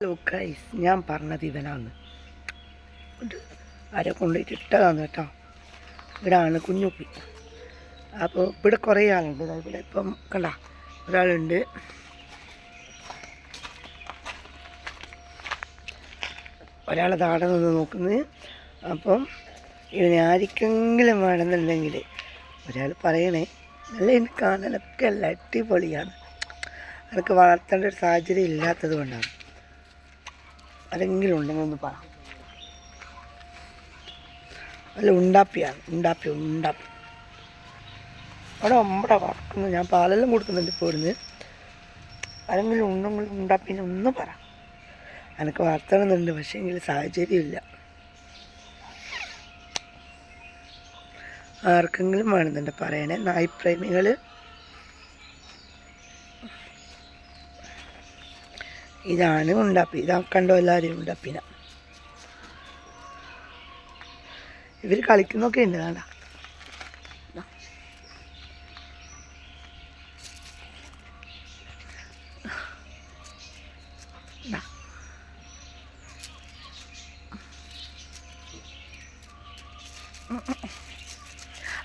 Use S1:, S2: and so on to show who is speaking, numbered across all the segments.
S1: Hello guys ഞാൻ പറഞ്ഞത് ഇത് ആരെ കൊണ്ടുപോയിട്ട് ഇട്ടതാന്ന് കേട്ടോ. ഇവിടാണ് കുഞ്ഞുപ്പി. അപ്പോൾ ഇവിടെ കുറേ ആളുണ്ട്. ഇവിടെ ഇപ്പം കണ്ട ഒരാളുണ്ട്. ഒരാൾ താടെ നിന്ന് നോക്കുന്നത് അപ്പം ഇവനെ ആർക്കെങ്കിലും വേണമെന്നുണ്ടെങ്കിൽ ഒരാൾ പറയണേ നല്ല എനിക്ക് കാണാനൊക്കെ അല്ല അടിപൊളിയാണ്. എനിക്ക് വളർത്തേണ്ട ഒരു സാഹചര്യം ഇല്ലാത്തത് കൊണ്ടാണ്. ആരെങ്കിലും ഉണ്ടെങ്കിൽ ഒന്ന് പറ. അല്ല ഉണ്ടാപ്പിയാണ്. ഉണ്ടാപ്പി ഉണ്ടാപ്പി. അവിടെ നമ്മുടെ വളർക്കുന്നു ഞാൻ പാലെല്ലാം കൊടുക്കുന്നുണ്ട് ഇപ്പോൾ ഇവിടുന്ന്. ആരെങ്കിലും ഉണ്ടെങ്കിൽ ഉണ്ടാപ്പിനെ ഒന്ന് പറ. എനിക്ക് വളർത്തണമെന്നുണ്ട് പക്ഷേ എങ്കിൽ സാഹചര്യമില്ല ആർക്കെങ്കിലും വേണമെന്നുണ്ട് പറയണേ. നായ്പ്രേമികൾ ഇതാണ് ഉണ്ടാപ്പി ഇതാ കണ്ടോ എല്ലാവരും ഉണ്ടാപ്പിന ഇവർ കളിക്കുന്നൊക്കെ ഉണ്ട് കണ്ട?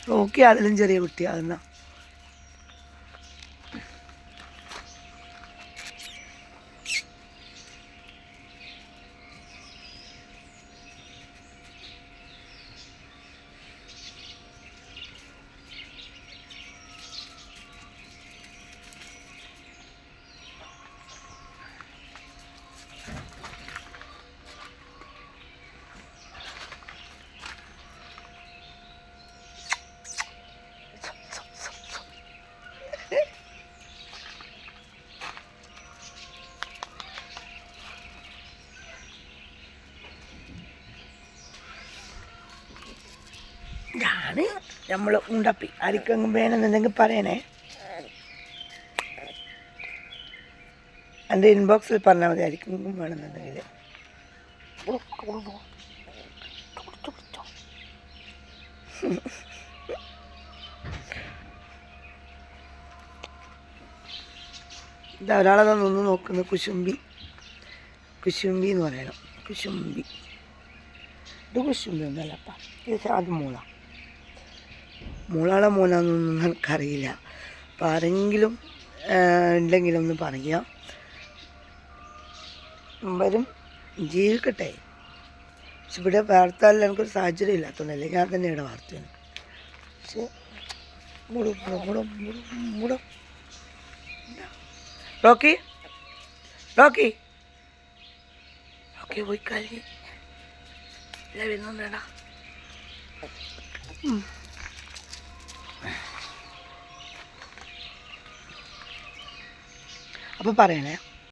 S1: റോക്കി അതിലും ചെറിയ കുട്ടിയാകുന്ന ഇതാണ് നമ്മൾ ഉണ്ടപ്പി. ആർക്കെങ്കിലും വേണമെന്നുണ്ടെങ്കിൽ പറയണേ. എന്റെ ഇൻബോക്സിൽ പറഞ്ഞാൽ മതി ആർക്കെങ്കിലും വേണമെന്നുണ്ടെങ്കിൽ. ഇതാ ഒരാളെ നിന്ന് നോക്കുന്നത് കുശുമ്പി കുശുമ്പി എന്ന് പറയണം. കുശുമ്പി ഇത് കുശുമ്പി ഒന്നല്ലപ്പ ഇത് അത് മൂള. മൂളാളെ മോനാണെന്നൊന്നും നിനക്കറിയില്ല അപ്പം ആരെങ്കിലും ഉണ്ടെങ്കിലൊന്ന് പറയുക വരും. ജീവിക്കട്ടെ. പക്ഷെ ഇവിടെ വാർത്താൽ എനിക്കൊരു സാഹചര്യം ഇല്ലാത്തതുകൊണ്ടല്ലേ ഞാൻ തന്നെ ഇവിടെ വാർത്തയാണ് പക്ഷേ മുടും മുടും മുടും റോക്കി റോക്കി. റോക്കി പോയി കഴിഞ്ഞ്. ഇല്ല വരുന്നുണ്ടേടാ. അപ്പോൾ പറയണേ.